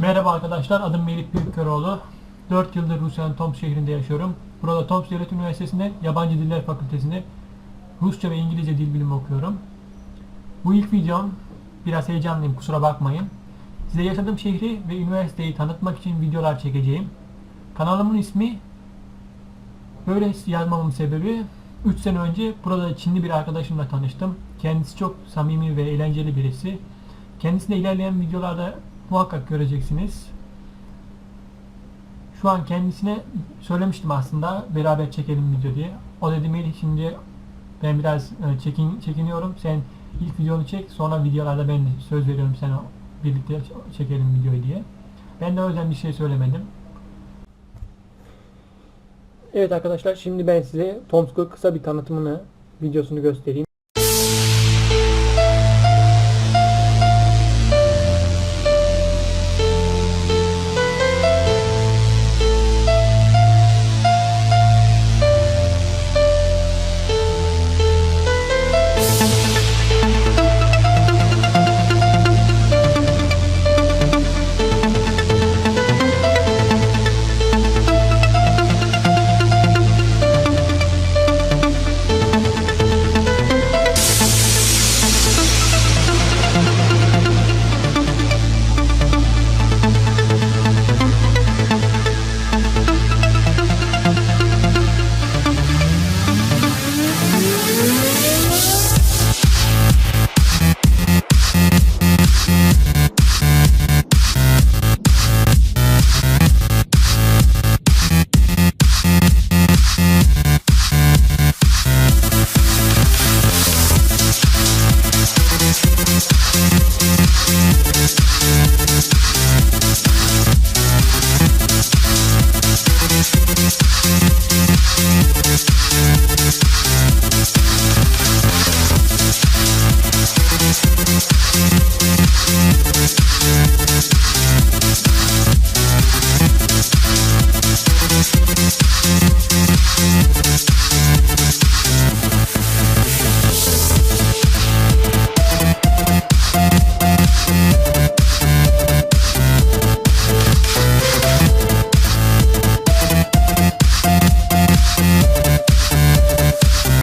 Merhaba arkadaşlar, adım Melih Büyükköroğlu. 4 yıldır Rusya'nın Tomsk şehrinde yaşıyorum. Burada Tomsk Devlet Üniversitesi'nde Yabancı Diller Fakültesi'nde Rusça ve İngilizce dil bilimi okuyorum. Bu ilk videom, biraz heyecanlıyım kusura bakmayın. Size yaşadığım şehri ve üniversiteyi tanıtmak için videolar çekeceğim. Kanalımın ismi, böyle yazmamın sebebi 3 sene önce burada Çinli bir arkadaşımla tanıştım. Kendisi çok samimi ve eğlenceli birisi. Kendisine ilerleyen videolarda muhakkak göreceksiniz. Şu an kendisine söylemiştim aslında beraber çekelim video diye. O dedi Melih şimdi ben biraz e, çekin, çekiniyorum. Sen ilk videonu çek sonra videolarda ben söz veriyorum sana birlikte çekelim videoyu diye. Ben de o yüzden bir şey söylemedim. Evet arkadaşlar şimdi ben size Tomsk'u kısa bir tanıtımını videosunu göstereyim.